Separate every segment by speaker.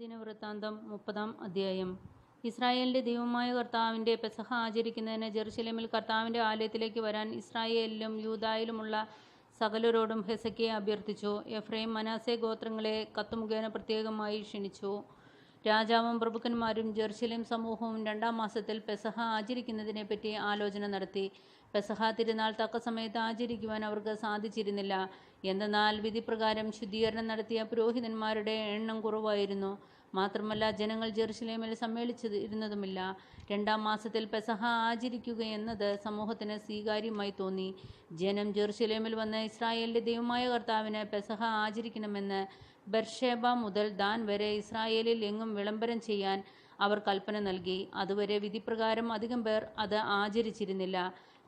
Speaker 1: ദിനവൃത്താന്തം മുപ്പതാം അധ്യായം. ഇസ്രായേലിന്റെ ദൈവമായ കർത്താവിന്റെ പെസഹ ആചരിക്കുന്നതിന് ജെറുസലേമിൽ കർത്താവിന്റെ ആലയത്തിലേക്ക് വരാൻ ഇസ്രായേലിലും യൂതായിലുമുള്ള സകലരോടും ഹെസക്കിയെ അഭ്യർത്ഥിച്ചു. എഫ്രൈം മനാസെ ഗോത്രങ്ങളെ കത്തുമുഖേന പ്രത്യേകമായി ക്ഷണിച്ചു. രാജാവും പ്രഭുക്കന്മാരും ജെറുസലേം സമൂഹവും രണ്ടാം മാസത്തിൽ പെസഹ ആചരിക്കുന്നതിനെപ്പറ്റി ആലോചന നടത്തി. പെസഹ തിരുനാൾ തക്ക സമയത്ത് ആചരിക്കുവാൻ അവർക്ക് സാധിച്ചിരുന്നില്ല. എന്തെന്നാൽ വിധിപ്രകാരം ശുദ്ധീകരണം നടത്തിയ പുരോഹിതന്മാരുടെ എണ്ണം കുറവായിരുന്നു. മാത്രമല്ല ജനങ്ങൾ ജെറുസലേമിൽ സമ്മേളിച്ചിരുന്നതുമില്ല. രണ്ടാം മാസത്തിൽ പെസഹ ആചരിക്കുക എന്നത് സമൂഹത്തിന് സ്വീകാര്യമായി തോന്നി. ജനം ജെറുസലേമിൽ വന്ന് ഇസ്രായേലിന്റെ ദൈവമായ കർത്താവിന് പെസഹ ആചരിക്കണമെന്ന് ബർഷേബ മുതൽ ദാൻ വരെ ഇസ്രായേലിൽ എങ്ങും വിളംബരം ചെയ്യാൻ അവർ കൽപ്പന നൽകി. അതുവരെ വിധിപ്രകാരം അധികം പേർ അത് ആചരിച്ചിരുന്നില്ല.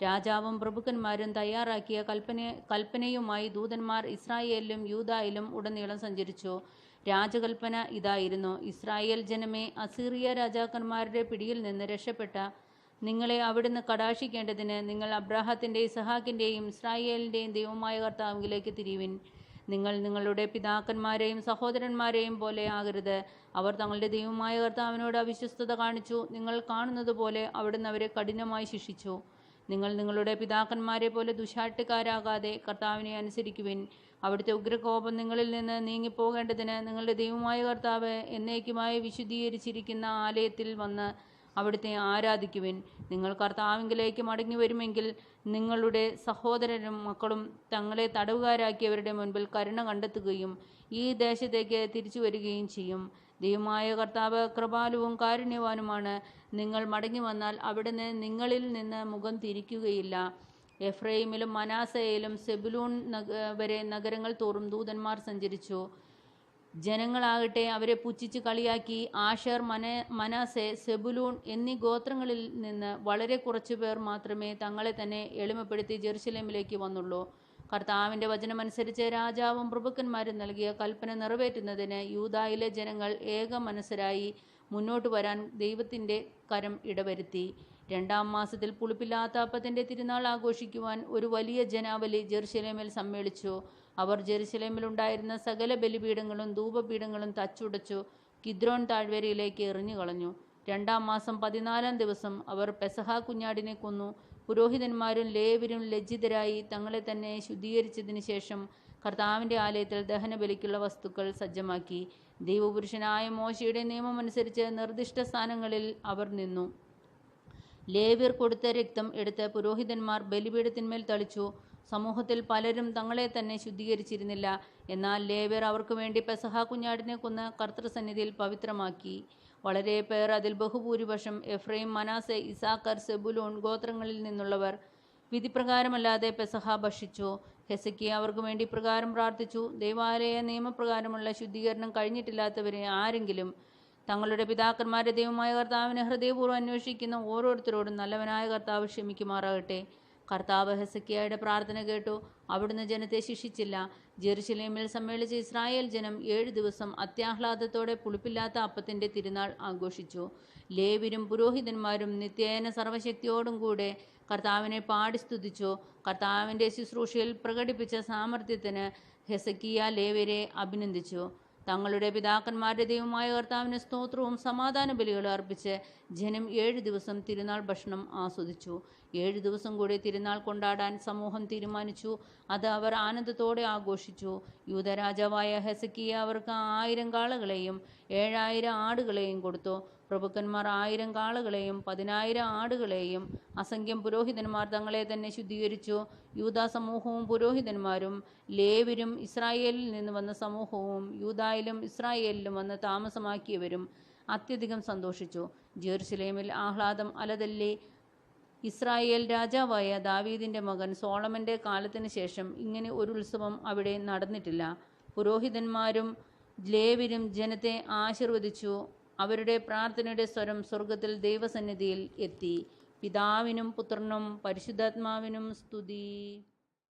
Speaker 1: രാജാവും പ്രഭുക്കന്മാരും തയ്യാറാക്കിയ കൽപ്പന കൽപ്പനയുമായി ദൂതന്മാർ ഇസ്രായേലിലും യൂതായിലും ഉടനീളം സഞ്ചരിച്ചു. രാജകൽപ്പന ഇതായിരുന്നു. ഇസ്രായേൽ ജനമേ അസീറിയ രാജാക്കന്മാരുടെ പിടിയിൽ നിന്ന് രക്ഷപ്പെട്ട നിങ്ങളെ അവിടുന്ന് കടാക്ഷിക്കേണ്ടതിന് നിങ്ങൾ അബ്രാഹത്തിന്റെ ഇസഹാക്കിന്റെയും ഇസ്രായേലിന്റെയും ദൈവമായ കർത്താവിലേക്ക് തിരിവിൻ. നിങ്ങൾ നിങ്ങളുടെ പിതാക്കന്മാരെയും സഹോദരന്മാരെയും പോലെ ആകരുത്. അവർ തങ്ങളുടെ ദൈവമായ കർത്താവിനോട് അവിശ്വസ്തത കാണിച്ചു. നിങ്ങൾ കാണുന്നത് പോലെ അവിടുന്ന് അവരെ കഠിനമായി ശിക്ഷിച്ചു. നിങ്ങൾ നിങ്ങളുടെ പിതാക്കന്മാരെ പോലെ ദുശാട്ടുകാരാകാതെ കർത്താവിനെ അനുസരിക്കുവിൻ. അവിടുത്തെ ഉഗ്രകോപം നിങ്ങളിൽ നിന്ന് നീങ്ങിപ്പോകേണ്ടതിന് നിങ്ങളുടെ ദൈവമായ കർത്താവ് എന്നേക്കുമായി വിശുദ്ധീകരിച്ചിരിക്കുന്ന ആലയത്തിൽ വന്ന് അവിടുത്തെ ആരാധിക്കുവിൻ. നിങ്ങൾ കർത്താവിങ്കിലേക്ക് മടങ്ങി വരുമെങ്കിൽ നിങ്ങളുടെ സഹോദരനും മക്കളും തങ്ങളെ തടവുകാരാക്കിയവരുടെ മുൻപിൽ കരുണ കണ്ടെത്തുകയും ഈ ദേശത്തേക്ക് തിരിച്ചു വരികയും ചെയ്യും. ദൈവമായ കർത്താവ് കൃപാലുവും കാരുണ്യവാനുമാണ്. നിങ്ങൾ മടങ്ങി വന്നാൽ അവിടുന്ന് നിങ്ങളിൽ നിന്ന് മുഖം തിരിക്കുകയില്ല. എഫ്രൈമിലും മനാസയിലും സെബുലൂൺ വരെ നഗരങ്ങൾ തോറും ദൂതന്മാർ സഞ്ചരിച്ചു. ജനങ്ങളാകട്ടെ അവരെ പുച്ഛിച്ച് കളിയാക്കി. ആഷർ മന മനാസെ സെബുലൂൺ എന്നീ ഗോത്രങ്ങളിൽ നിന്ന് വളരെ കുറച്ചു പേർ മാത്രമേ തങ്ങളെ തന്നെ എളിമപ്പെടുത്തി ജെറുസലേമിലേക്ക് വന്നുള്ളൂ. കർത്താവിന്റെ വചനമനുസരിച്ച് രാജാവും പ്രഭുക്കന്മാരും നൽകിയ കൽപ്പന നിറവേറ്റുന്നതിന് യൂതായിലെ ജനങ്ങൾ ഏക മനസ്സരായി മുന്നോട്ട് വരാൻ ദൈവത്തിന്റെ കരം ഇടവരുത്തി. രണ്ടാം മാസത്തിൽ പുളിപ്പില്ലാത്ത അപ്പത്തിന്റെ തിരുനാൾ ആഘോഷിക്കുവാൻ ഒരു വലിയ ജനാവലി ജെറുസലേമിൽ സമ്മേളിച്ചു. അവർ ജെറുസലേമിലുണ്ടായിരുന്ന സകല ബലിപീഠങ്ങളും ധൂപപീഠങ്ങളും തച്ചുടച്ചു കിദ്രോൺ താഴ്വരയിലേക്ക് എറിഞ്ഞു കളഞ്ഞു രണ്ടാം മാസം പതിനാലാം ദിവസം അവർ പെസഹ കുഞ്ഞാടിനെ കൊന്നു. പുരോഹിതന്മാരും ലേവരും ലജ്ജിതരായി തങ്ങളെ തന്നെ ശുദ്ധീകരിച്ചതിന് ശേഷം കർത്താവിന്റെ ആലയത്തിൽ ദഹനബലിക്കുള്ള വസ്തുക്കൾ സജ്ജമാക്കി. ദൈവപുരുഷനായ മോശയുടെ നിയമമനുസരിച്ച് നിർദ്ദിഷ്ട സ്ഥാനങ്ങളിൽ അവർ നിന്നു. ലേവ്യർ കൊടുത്ത രക്തം എടുത്ത് പുരോഹിതന്മാർ ബലിപീഠത്തിന്മേൽ തളിച്ചു. സമൂഹത്തിൽ പലരും തങ്ങളെ തന്നെ ശുദ്ധീകരിച്ചിരുന്നില്ല. എന്നാൽ ലേവ്യർ അവർക്ക് വേണ്ടി പെസഹ കുഞ്ഞാടിനെ കൊന്ന് കർത്തൃസന്നിധിയിൽ പവിത്രമാക്കി. വളരെ പേർ അതിൽ ബഹുഭൂരിപക്ഷം എഫ്രൈം മനാസെ ഇസാക്കർ സെബുലോൺ ഗോത്രങ്ങളിൽ നിന്നുള്ളവർ വിധിപ്രകാരമല്ലാതെ പെസഹ ഭക്ഷിച്ചു. ഹെസക്കി അവർക്ക് വേണ്ടി പ്രകാരം പ്രാർത്ഥിച്ചു. ദൈവാലയ നിയമപ്രകാരമുള്ള ശുദ്ധീകരണം കഴിഞ്ഞിട്ടില്ലാത്തവരെ ആരെങ്കിലും തങ്ങളുടെ പിതാക്കന്മാരെ ദൈവമായ കർത്താവിനെ ഹൃദയപൂർവം അന്വേഷിക്കുന്ന ഓരോരുത്തരോടും നല്ലവനായ കർത്താവ് ക്ഷമിക്കുമാറാകട്ടെ. കർത്താവ് ഹെസക്കിയായുടെ പ്രാർത്ഥന കേട്ടു. അവിടുന്ന് ജനത്തെ ശിക്ഷിച്ചില്ല. ജെറുസലേമിൽ സമ്മേളിച്ച ഇസ്രായേൽ ജനം ഏഴ് ദിവസം അത്യാഹ്ലാദത്തോടെ പുളിപ്പില്ലാത്ത അപ്പത്തിന്റെ തിരുനാൾ ആഘോഷിച്ചു. ലേവിരും പുരോഹിതന്മാരും നിത്യേന സർവശക്തിയോടും കൂടെ കർത്താവിനെ പാടി സ്തുതിച്ചു. കർത്താവിന്റെ ശുശ്രൂഷയിൽ പ്രകടിപ്പിച്ച സാമർഥ്യത്തിന് ഹെസക്കിയ ലേവരെ അഭിനന്ദിച്ചു. തങ്ങളുടെ പിതാക്കന്മാരുടെ ദൈവമായ കർത്താവിന് സ്തോത്രവും സമാധാന ബലികളും അർപ്പിച്ച് ജനം ഏഴ് ദിവസം തിരുനാൾ ഭക്ഷണം ആസ്വദിച്ചു. ഏഴ് ദിവസം കൂടി തിരുനാൾ കൊണ്ടാടാൻ സമൂഹം തീരുമാനിച്ചു. അത് അവർ ആനന്ദത്തോടെ ആഘോഷിച്ചു. യൂതരാജാവായ ഹെസക്കിയ അവർക്ക് ആയിരം കാളകളെയും ഏഴായിരം ആടുകളെയും കൊടുത്തു. പ്രഭുക്കന്മാർ ആയിരം കാളുകളെയും പതിനായിരം ആടുകളെയും അസംഖ്യം പുരോഹിതന്മാർ തങ്ങളെ തന്നെ ശുദ്ധീകരിച്ചു. യൂതാ സമൂഹവും പുരോഹിതന്മാരും ലേവരും ഇസ്രായേലിൽ നിന്ന് വന്ന സമൂഹവും യൂതായിലും ഇസ്രായേലിലും വന്ന് താമസമാക്കിയവരും അത്യധികം സന്തോഷിച്ചു. ജെറുസലേമിൽ ആഹ്ലാദം അലതല്ലി. ഇസ്രായേൽ രാജാവായ ദാവീദിന്റെ മകൻ സോളമന്റെ കാലത്തിന് ശേഷം ഇങ്ങനെ ഒരു ഉത്സവം അവിടെ നടന്നിട്ടില്ല. പുരോഹിതന്മാരും ലേവരും ജനത്തെ ആശീർവദിച്ചു. അവരുടെ പ്രാർത്ഥനയുടെ സ്വരം സ്വർഗത്തിൽ ദൈവസന്നിധിയിൽ എത്തി. പിതാവിനും പുത്രനും പരിശുദ്ധാത്മാവിനും സ്തുതി.